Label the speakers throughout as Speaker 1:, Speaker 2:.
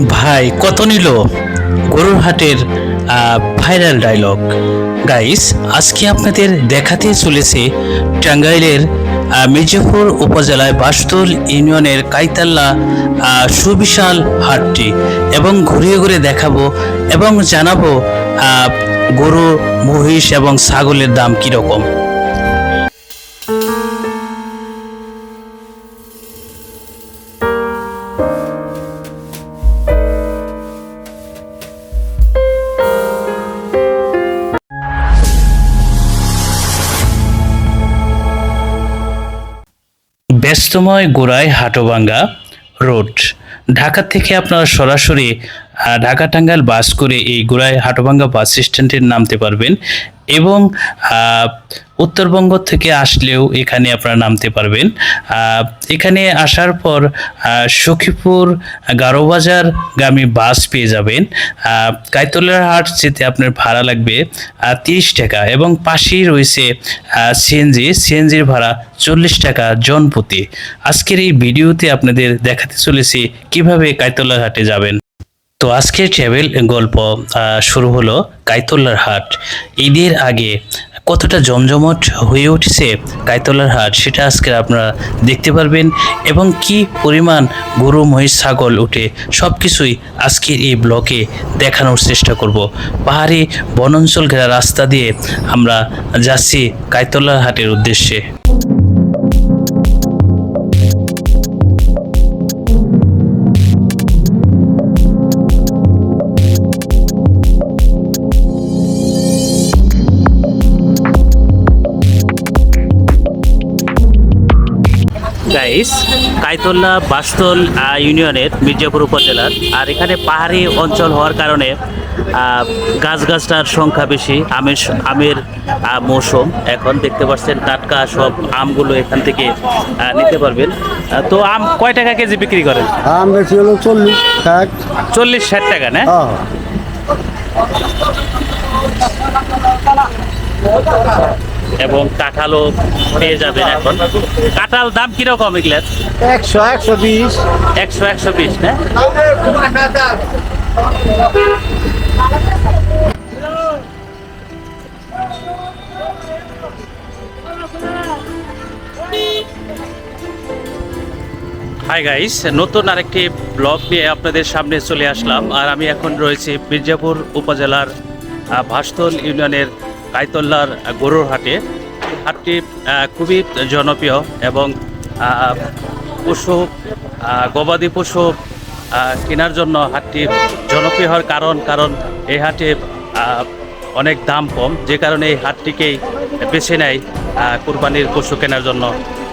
Speaker 1: ভাই, কত নিল? গরুর হাটের ভাইরাল ডায়লগ গাইস আজকে আপনাদের দেখাতে চলেছে টাঙ্গাইলের মির্জাপুর উপজেলায় বাসতুল ইউনিয়নের কাইতাল্লা সুবিশাল হাটটি। এবং ঘুরিয়ে ঘুরে দেখাবো এবং জানাব গরু, মহিষ এবং ছাগলের দাম কীরকম। ব্যস্তময় গোড়ায় হাটোবাঙ্গা রোড। ঢাকা থেকে আপনারা সরাসরি ঢাকা টাঙ্গাইল বাস করে এই গোড়ায় হাটোবাঙ্গা বাস স্ট্যান্ডে নামতে পারবেন। এবং উত্তরবঙ্গ থেকে আসলেও এখানে আপনারা নামতে পারবেন। এখানে আসার পর সখীপুর গারোবাজার গামী বাস পেয়ে যাবেন। কাইতলার হাট যেতে আপনার ভাড়া লাগবে তিরিশ টাকা এবং পাশেই রয়েছে সিএনজি সিএনজির ভাড়া চল্লিশ টাকা জনপ্রতি। আজকের এই ভিডিওতে আপনাদের দেখাতে চলেছি কীভাবে কাইতলার হাটে যাবেন। তো আজকের ট্রাভেল গল্প শুরু হলো কাইতলার হাট। ঈদের আগে কতটা জমজমট হয়ে উঠেছে কাইতলার হাট, সেটা আজকে আপনারা দেখতে পারবেন এবং কি পরিমাণ গরু, মহিষ, ছাগল উঠে সব কিছুই আজকের এই ব্লকে দেখানোর চেষ্টা করব। পাহাড়ি বনাঞ্চল ঘেরা রাস্তা দিয়ে আমরা যাচ্ছি কাইতলার হাটের উদ্দেশ্যে। গাইস কাইতল্লা বাস্তল ইউনিয়নের মির্জাপুর উপজেলার। আর এখানে পাহাড়ি অঞ্চল হওয়ার কারণে গাছগাছটার সংখ্যা বেশি আমের আমের মৌসুম। এখন দেখতে পাচ্ছেন টাটকা সব আমগুলো এখান থেকে নিতে পারবেন। তো আম কয় টাকা কেজি বিক্রি করেন?
Speaker 2: আম বেশি হলো চল্লিশ ষাট।
Speaker 1: চল্লিশ ষাট টাকা না?
Speaker 2: হ্যাঁ
Speaker 1: এবং কাঁঠালও পেয়ে যাবেন এখন। কাঁঠাল দাম কীরকম এগুলার
Speaker 2: একশো একশো বিশ।
Speaker 1: একশো একশো বিশ না? হাই গাইস নতুন আরেকটি ব্লগ নিয়ে আপনাদের সামনে চলে আসলাম। আর আমি এখন রয়েছি মির্জাপুর উপজেলার ভাস্তল ইউনিয়নের কাইতল্লার গরুর হাটে। হাটটি খুবই জনপ্রিয় এবং পশু গবাদি পশু কেনার জন্য হাটটি জনপ্রিয় হওয়ার কারণ কারণ এই হাটে অনেক দাম কম। যে কারণে এই হাটটিকেই বেছে নেয় কুরবানির পশু কেনার জন্য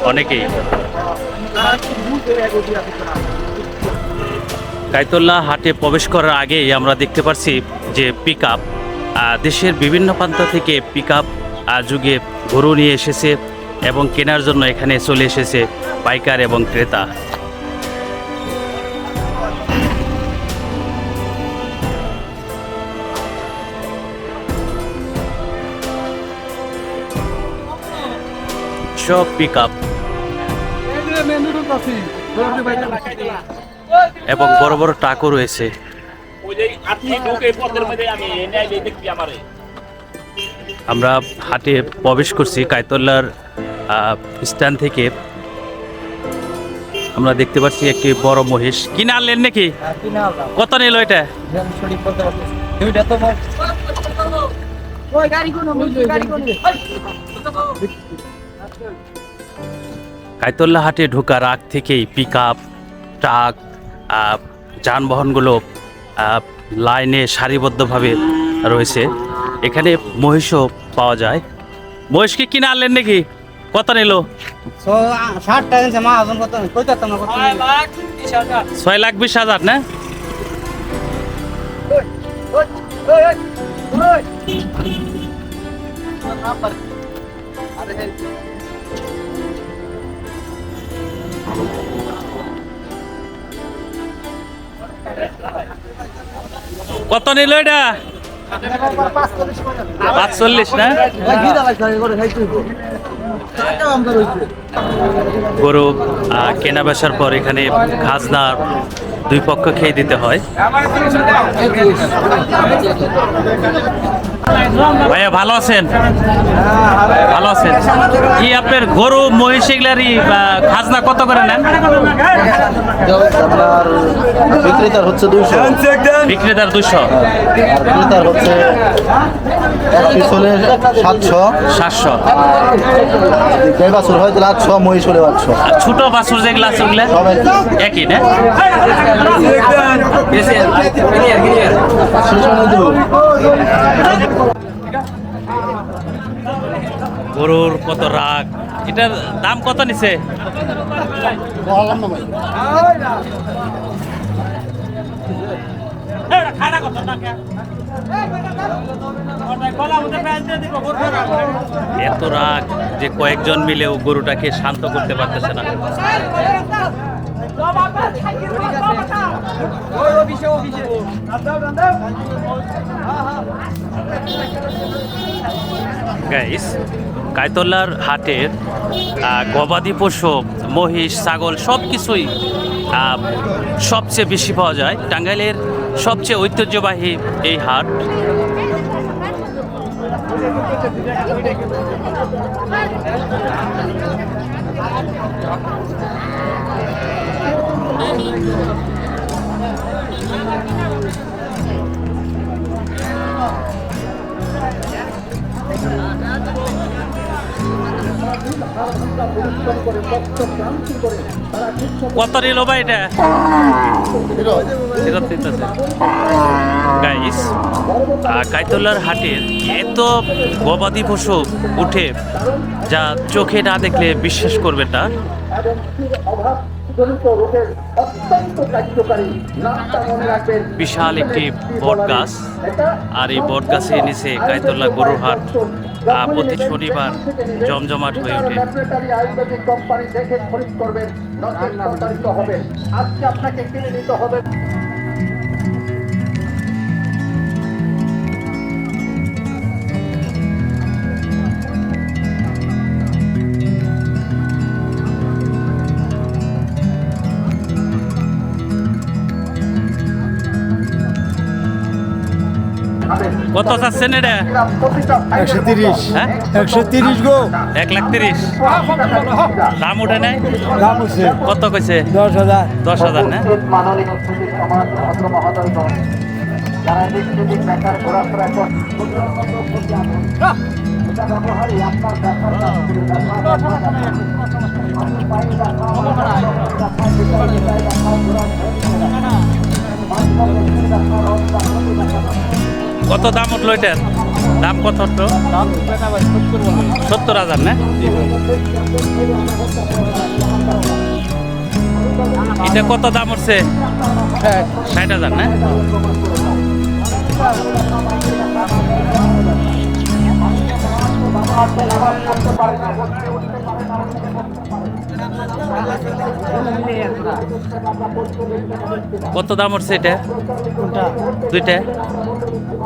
Speaker 1: অনেকেই। কাইতল্লা হাটে প্রবেশ করার আগেই আমরা দেখতে পাচ্ছি যে পিক আপ দেশের বিভিন্ন প্রান্ত থেকে পিক আপ যুগে গরু নিয়ে এসেছে এবং কেনার জন্য এখানে চলে এসেছে পাইকার এবং ক্রেতা। সব পিক আপ এবং বড় বড় ট্রাকও রয়েছে।
Speaker 3: আমারে।
Speaker 1: আমরা হাটে প্রবেশ করছি কাইতল্লার আহ, স্ট্যান্ড থেকে। আমরা দেখতে পাচ্ছি একটি বড় মহিষ। কিনে আনলেন নাকি? কত নিল এটা? কায়তল্লা হাটে ঢোকার আগ থেকেই পিক আপ ট্রাক আহ, যানবাহনগুলো লাইনে সারিবদ্ধভাবে রয়েছে। এখানে মহিষও পাওয়া যায়। মহিষ কি কিনে আনলেন নাকি? কত নিল? ছয় লাখ বিশ হাজার না? কত নিল এটা? পাঁচচল্লিশ না? গরু কেনা বেচার পর এখানে খাজনা দুই পক্ষ খেয়ে দিতে হয়। ভাইয়া ভালো আছেন? ভালো আছেন। কি আপনার গরু মহিষ এগুলারই বা, খাজনা কত করে নেন?
Speaker 4: আপনার বিক্রেতার হচ্ছে দুইশো।
Speaker 1: বিক্রেতার দুশো
Speaker 4: আর ক্রেতার হচ্ছে এক সাতশো।
Speaker 1: সাতশো।
Speaker 4: দেড় বাছুর হয় তাহলে আটশো মহিষ হলে আটশো।
Speaker 1: আর ছোট বাছুর যেগুলো আছে ওগুলা? একই। না? কত রাগ। এটার দাম কত নিছে? এত রাগ যে কয়েকজন মিলেও গরুটাকে শান্ত করতে পারতেছে না। গাইস কায়তলার হাটের গবাদি পশু, মহিষ, ছাগল সব কিছুই সবচেয়ে বেশি পাওয়া যায়। টাঙ্গাইলের সবচেয়ে ঐতিহ্যবাহী এই হাট। কাইতলার হাটের এত গবাদি পশু উঠে যা চোখে না দেখলে বিশ্বাস করবে না। বিশাল একটি বট গাছ আর এই বট গাছে নিচে কায়তলা গরুর হাট। প্রতি শনিবার জমজমাট হয়ে ওঠে।
Speaker 5: আয়ুর্বেদিক কোম্পানি দেখে খরিদ করবেন নচেত প্রতারিত হবেন। আজকে আপনাকে কিনে নিতে হবে।
Speaker 1: কত চাচ্ছেন এটা
Speaker 4: একশো তিরিশ।
Speaker 1: হ্যাঁ?
Speaker 4: একশো তিরিশ গো।
Speaker 1: এক লাখ তিরিশ। দাম উঠে নেয়
Speaker 4: দাম হচ্ছে
Speaker 1: কত কইছে?
Speaker 4: দশ হাজার।
Speaker 1: দশ হাজার না?
Speaker 5: ব্যবহার
Speaker 1: কত দাম উঠল এটার? দাম কত উঠল? সত্তর হাজার না? এটা কত দাম উঠছে? ষাট হাজার না? কত দাম উঠছে এটা? দুইটা?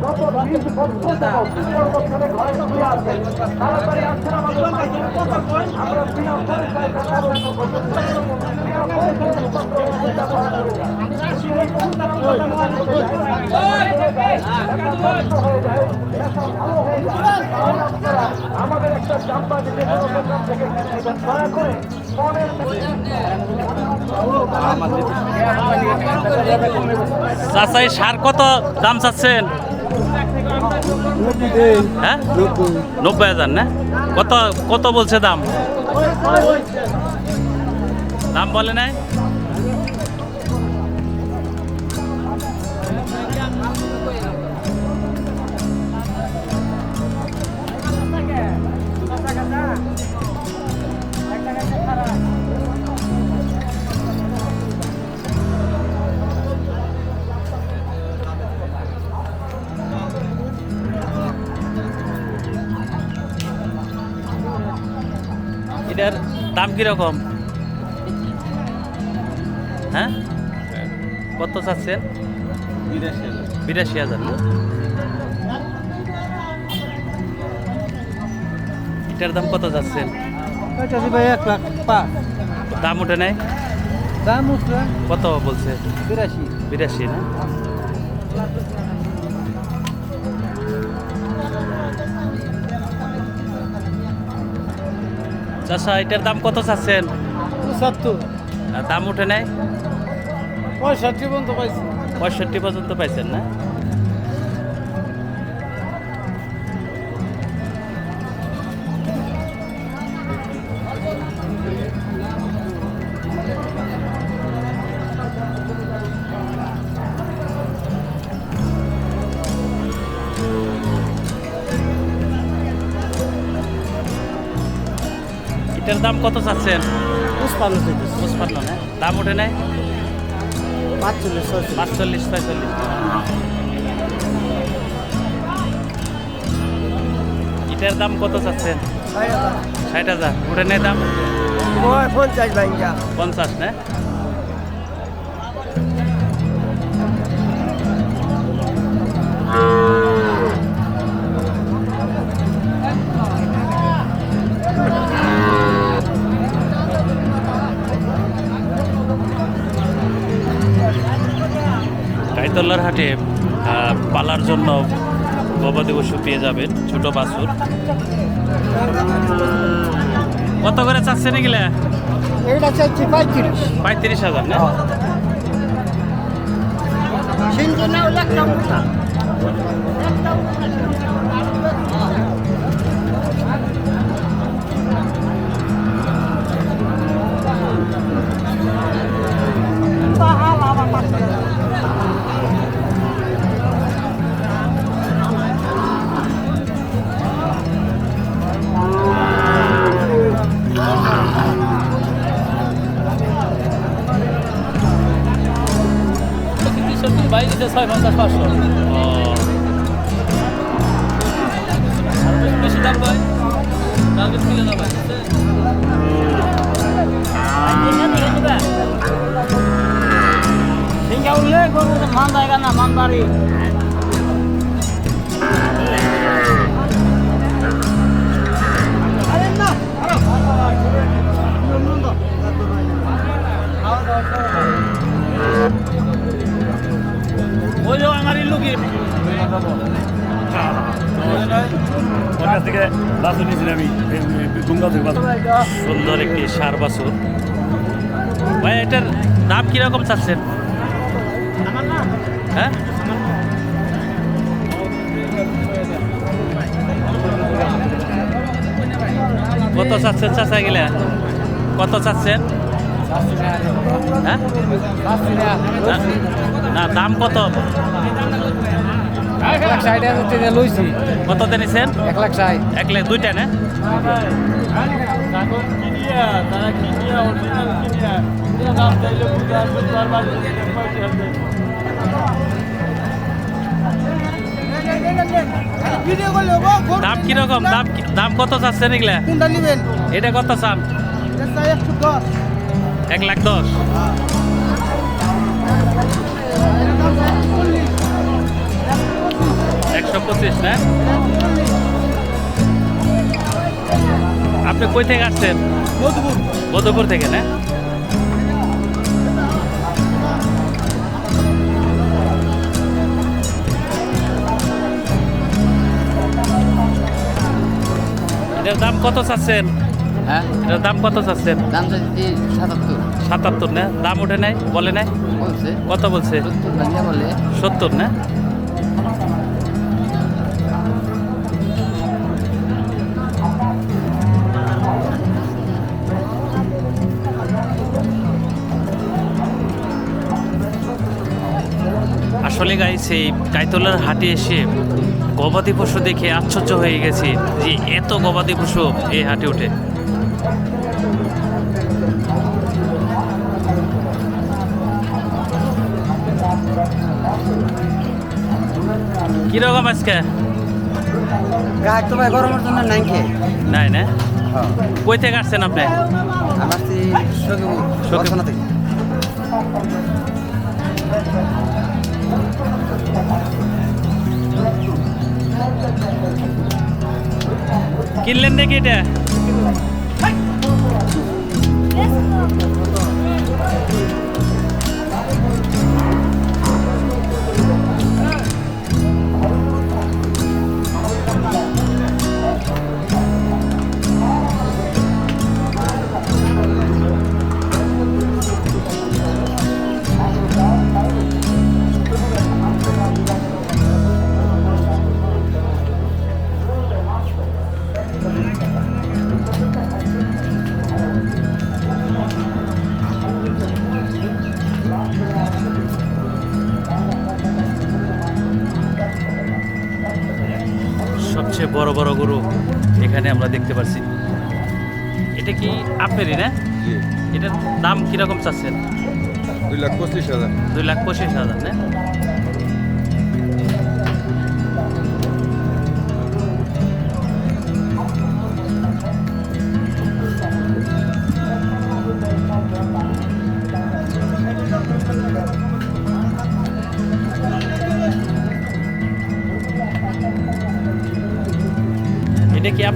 Speaker 2: এদিকে যাও দুইটা দাঁত
Speaker 1: সার কত দাম চাচ্ছেন? হ্যাঁ নব্বই হাজার না? কত কত বলছে দাম? দাম বলে নাই? দাম কীরকম? হ্যাঁ? কত চাচ্ছেন? বিরাশি হাজার। এটার দাম কত
Speaker 2: যাচ্ছেন এক লাখ
Speaker 1: দাম উঠে নাই?
Speaker 2: দাম উঠে
Speaker 1: কত বলছে?
Speaker 2: বিরাশি।
Speaker 1: বিরাশি না? চাষা এটার দাম কত চাচ্ছেন?
Speaker 2: পঁচাত্তর।
Speaker 1: দাম উঠে নাই?
Speaker 2: পঁয়ষট্টি পর্যন্ত পাইছি।
Speaker 1: পঁয়ষট্টি পর্যন্ত পাইছেন না? এটার দাম কত চাচ্ছেন?
Speaker 2: পুষ্পান্ন থেকে
Speaker 1: না? দাম উঠে নাই?
Speaker 2: পাঁচচল্লিশ
Speaker 1: পাঁচচল্লিশ ছয়চল্লিশ। এটার দাম কত চাচ্ছেন? ষাট হাজার। উঠে নেই দাম?
Speaker 2: পঞ্চাশ ভাইঙ্গা
Speaker 1: পঞ্চাশ না? গাইতলার হাটে পালার জন্য গবাদি পশু পেয়ে যাবেন ছোট বাছুর। কত করে চাচ্ছে এগুলা?
Speaker 2: এটা চাইছি পঁয়ত্রিশ।
Speaker 1: পঁয়ত্রিশ হাজার না?
Speaker 2: সিন্ধু না
Speaker 3: বাসু বাসু
Speaker 1: সুন্দর একটি সার বাছুর। ভাই, এটার দাম কীরকম চাচ্ছেন? হ্যাঁ? কত চাচ্ছেন চাচা গেলে? কত চাচ্ছেন? হ্যাঁ? না- দাম কত?
Speaker 2: লাখ ষাট হাজার টাকা লইছি।
Speaker 1: কত নিছেন
Speaker 2: এক লাখ ষাট।
Speaker 1: এক লাখ দুইটা না? দাম কীরকম? দাম কি- দাম কত চাচ্ছেন এগুলা?
Speaker 2: কোনটা নেবেন?
Speaker 1: এটা কত চান? এক লাখ দশ। আপনি কই থেকে আসছেন?
Speaker 2: মধুপুর।
Speaker 1: মধুপুর থেকে না? এটার দাম কত চাচ্ছেন?
Speaker 2: হ্যাঁ?
Speaker 1: এটার দাম কত চাচ্ছেন?
Speaker 2: দাম চাইছি সাতাত্তর।
Speaker 1: সাতাত্তর না? দাম ওঠে নাই? বলে নাই?
Speaker 2: বলছে।
Speaker 1: কত বলছে?
Speaker 2: সত্তর
Speaker 1: না? আসলে গাইস এই কাইতলার হাটে এসে গবাদি পশু দেখে আশ্চর্য হয়ে গেছি যে এত গবাদি পশু এই হাটে ওঠে। কীরকম আজকে?
Speaker 2: গাছ তো ভাই গরমের জন্য নাই খেয়ে
Speaker 1: নাই না? কই থেকে আসছেন আপনি?
Speaker 2: সখীপুর। থেকে।
Speaker 1: কিনলেন নাকি এটা সবচেয়ে বড় বড় গরু এখানে আমরা দেখতে পাচ্ছি এটা কি আপনারই না? এটার দাম কীরকম চাচ্ছেন?
Speaker 2: দুই লাখ পঁচিশ হাজার।
Speaker 1: দুই লাখ পঁচিশ হাজার না?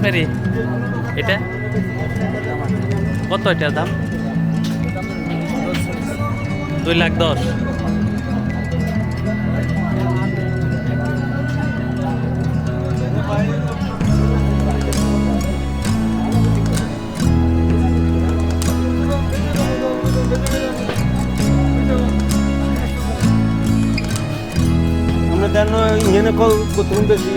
Speaker 1: আপনারই এটা? কত এটার দাম? দুই লাখ দশ।
Speaker 2: আমরা দেন ইহেনে প্রথম বেশি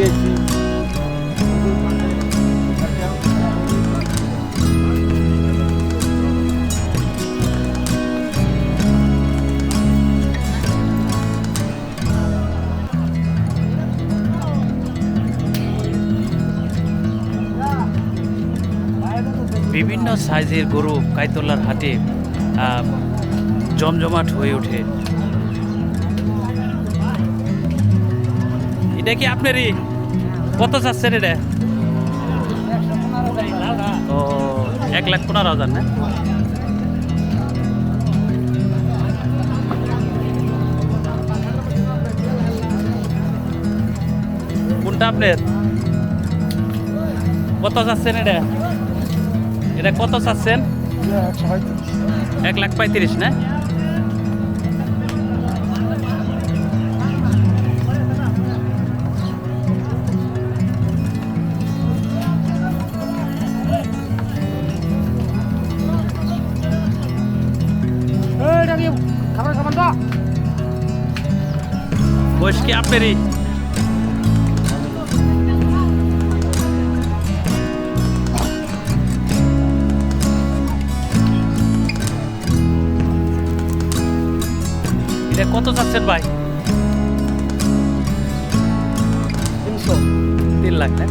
Speaker 1: বিভিন্ন সাইজের গরু কাইতলার হাটে জমজমাট হয়ে ওঠে। এটা কি আপনারই? কত চাচ্ছেন এটা? ও, এক লাখ পনেরো হাজার না? কোনটা আপনার? কত চাচ্ছেন এটা? এটা কত চাচ্ছেন? এক লাখ পঁয়ত্রিশ না? বয়স কি আপনারই? কত চাচ্ছেন ভাই? তিনশো। তিন লাখ না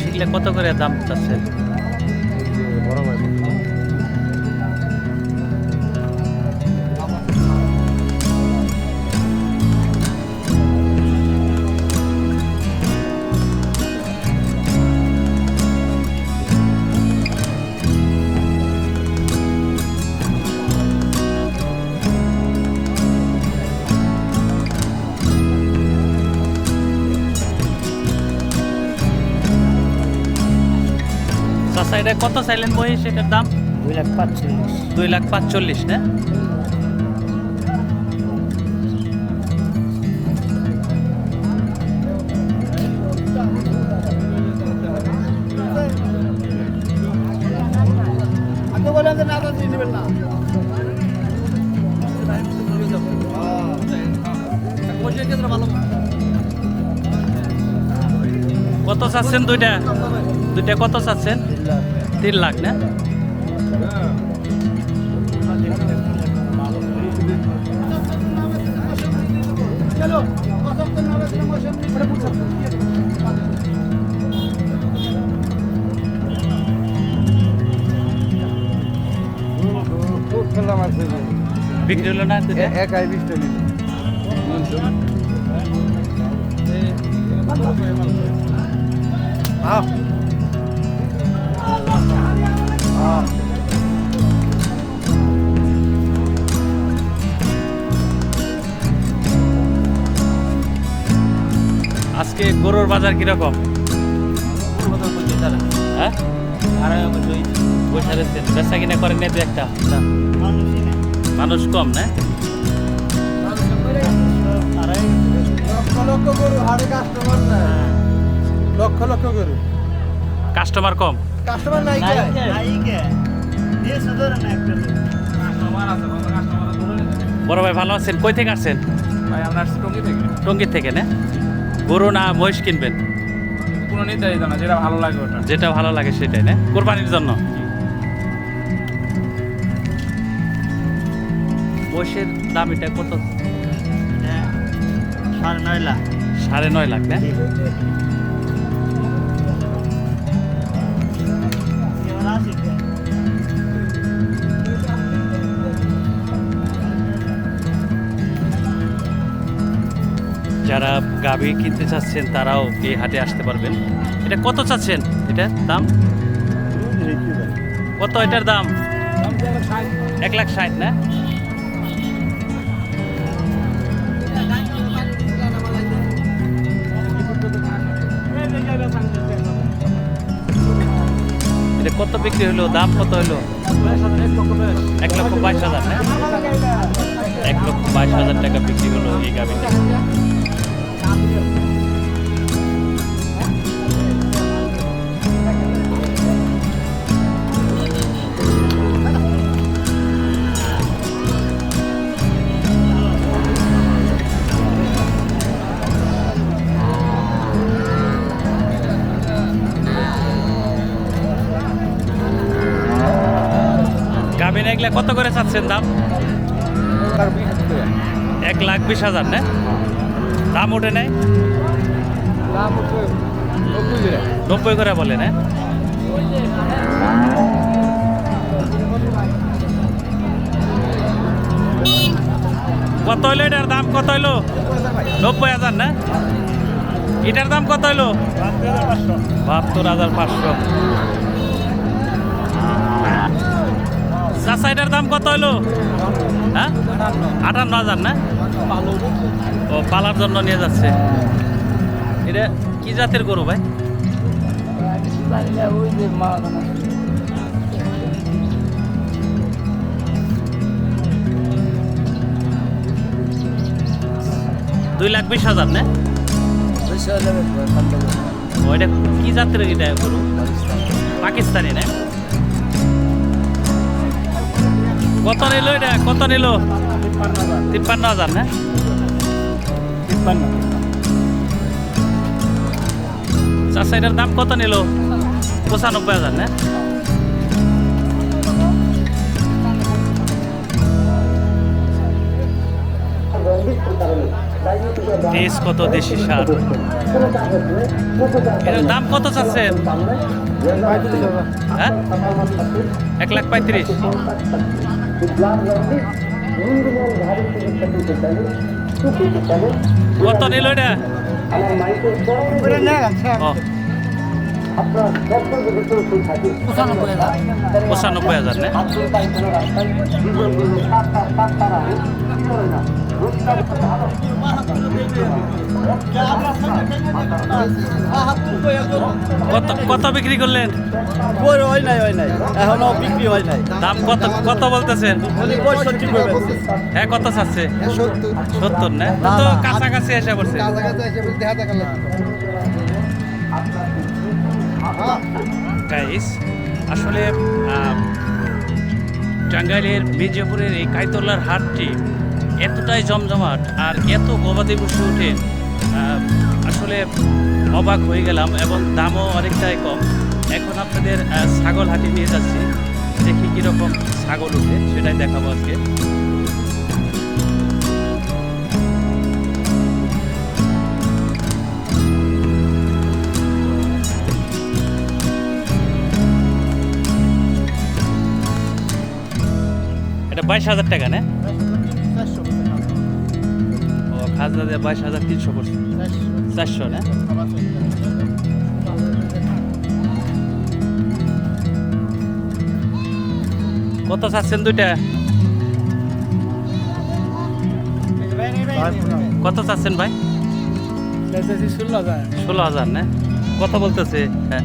Speaker 1: শিখলে কত করে দাম চাচ্ছে এটা কত চাইলেন মহিষ সেটার দাম?
Speaker 6: দুই লাখ পাঁচচল্লিশ।
Speaker 1: দুই লাখ পাঁচচল্লিশ না? কত চাচ্ছেন দুইটা? দুইটা কত চাচ্ছেন? তিন লাখ না? বিক্রি হলো না দুইটা
Speaker 2: একাই বিশটা নিল
Speaker 1: আজকে গরুর বাজার কীরকম? হ্যাঁ? বসে রয়েছেন বেচা কিনা করেন না দু একটা? মানুষ কম না?
Speaker 2: লক্ষ লক্ষ গরু হারে কাস্টমার না লক্ষ লক্ষ গরু।
Speaker 1: কাস্টমার কম।
Speaker 2: কাস্টমার নাই
Speaker 1: বড় ভাই ভালো আছেন? কই থেকে আসছেন?
Speaker 7: ভাই আমরা আসছি টঙ্গি থেকে।
Speaker 1: টঙ্গীর থেকে না? গরু না মহিষ কিনবেন?
Speaker 7: কোনো নির্ধারিত না যেটা ভালো লাগে ওটা।
Speaker 1: যেটা ভালো লাগে সেটাই না? কোরবানির জন্য? মহিষের দাম এটা কত?
Speaker 6: সাড়ে নয় লাখ।
Speaker 1: সাড়ে নয় লাখ না? যারা গাভী কিনতে চাচ্ছেন, তারাও এই হাটে আসতে পারবেন। এটা কত চাচ্ছেন? এটা দাম? কত এটার দাম? এক লাখ ষাট, না? এটা কত বিক্রি হলো? দাম কত হলো? এক লক্ষ বাইশ হাজার এক লক্ষ বাইশ হাজার টাকা বিক্রি হলো এই গাভিটা এগুলা কত করে চাচ্ছেন দাম? এক লাখ বিশ হাজার, না? দাম ওঠে
Speaker 2: নব্বই
Speaker 1: নব্বই করে বলে, না? কত হইল এটার দাম? কত হইল? নব্বই হাজার, না? এটার দাম কত হইল? বাহাত্তর হাজার পাঁচশো। এটার দাম কত হইল হ্যাঁ? আটান্ন হাজার না? ও, পালার জন্য নিয়ে যাচ্ছে। এটা কি জাতের গরু ভাই? দুই লাখ বিশ হাজার না? ও, এটা কি জাতের এটা গরু? পাকিস্তানি না? কত নিল এটা? কত নিল? তিপ্পান্ন হাজার না? চাষা এটার দাম কত নিল? পঁচানব্বই হাজার না? তেজ কত দেশি সার? এটার দাম কত চাচ্ছেন হ্যাঁ? এক লাখ পঁয়ত্রিশ। কত নিল এটা পঁচানব্বই হাজার না কত কত বিক্রি করলেন?
Speaker 2: হয় নাই হয় নাই। এখনও বিক্রি হয় নাই।
Speaker 1: দাম কত কত বলতেছেন?
Speaker 2: করে
Speaker 1: হ্যাঁ কত চাচ্ছে?
Speaker 2: সত্তর।
Speaker 1: না? তো কাছাকাছি এসে পড়ছে। গাইস আসলে টাঙ্গাইলের মির্জাপুরের এই কাইতলার হাটটি এতটাই জমজমাট আর এত গবাদি পশু ওঠে আসলে অবাক হয়ে গেলাম এবং দামও অনেকটাই কম। এখন আপনাদের ছাগল হাটে নিয়ে যাচ্ছি। দেখি কীরকম ছাগল উঠে, সেটাই দেখাবো আজকে। এটা বাইশ হাজার টাকা, না? খাজনা বাইশ হাজার তিনশো পড়ছে চারশো না? কত চাচ্ছেন দুইটা? কত চাচ্ছেন ভাই?
Speaker 2: ষোলো হাজার।
Speaker 1: ষোলো হাজার না? কত বলতেছে? হ্যাঁ।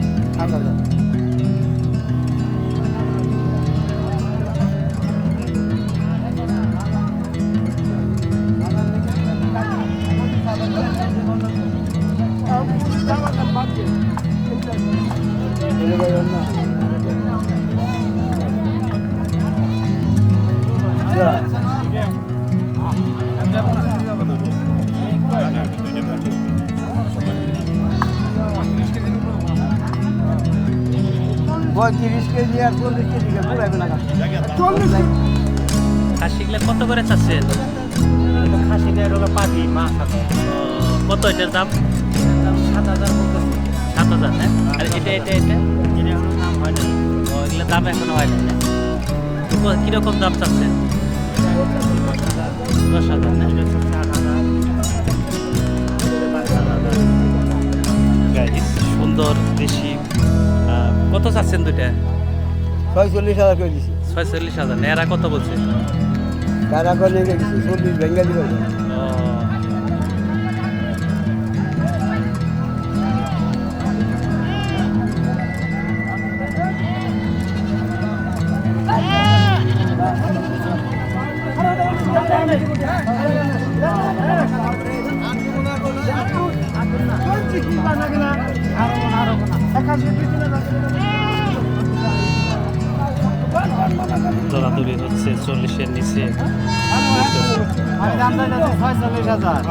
Speaker 2: পঁয়ত্রিশ কেজি আর চল্লিশ কেজি পুরাইবে না চল্লিশ
Speaker 1: খাসিগুলো কত করে চাচ্ছেন
Speaker 2: খাসি দেয় ওটা পাখি মাছ
Speaker 1: কত এটার দাম?
Speaker 2: সাত হাজার
Speaker 1: সাত হাজার না আর এটা এটা এটা?
Speaker 2: এটা এখনও নাম হয় না
Speaker 1: ও এগুলো দাম এখনও হয়? না ক- কীরকম দাম চাচ্ছেন দশ হাজার না Guys, সুন্দর দেশি কত চাচ্ছেন দুইটা?
Speaker 2: ছয়চল্লিশ হাজার করে দিছি।
Speaker 1: ছয়চল্লিশ হাজার। নেয়ারা কত বলছে?
Speaker 2: তারা করে নিয়ে গেছি চল্লিশ বেঙ্গালি করে।
Speaker 1: দৌড়াদৌড়ি হচ্ছে চল্লিশের নিচে।
Speaker 2: ছয়চল্লিশ হাজার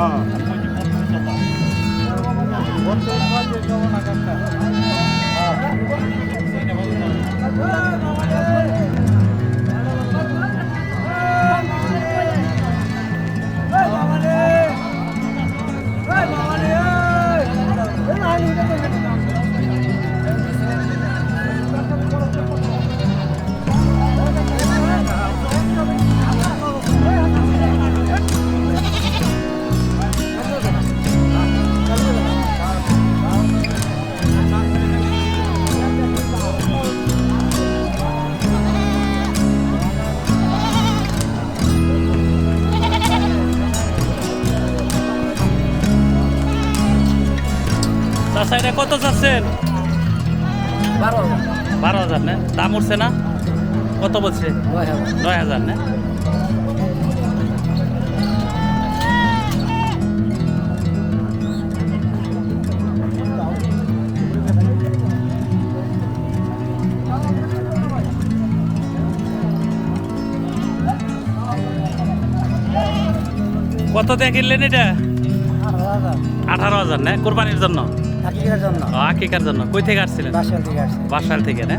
Speaker 1: এটা কত চাচ্ছেন
Speaker 2: বারো
Speaker 1: হাজার। না। দাম উঠছে না? কত বলছে?
Speaker 2: নয় হাজার।
Speaker 1: নয় না। কত দিয়ে কিনলেন এটা?
Speaker 2: আঠারো হাজার
Speaker 1: না কোরবানির জন্য।
Speaker 2: থাকির জন্য।
Speaker 1: আকিকার জন্য। কই থেকে আসছিলেন?
Speaker 2: বাসাল থেকে আসছিলেন
Speaker 1: বাসাল থেকে না?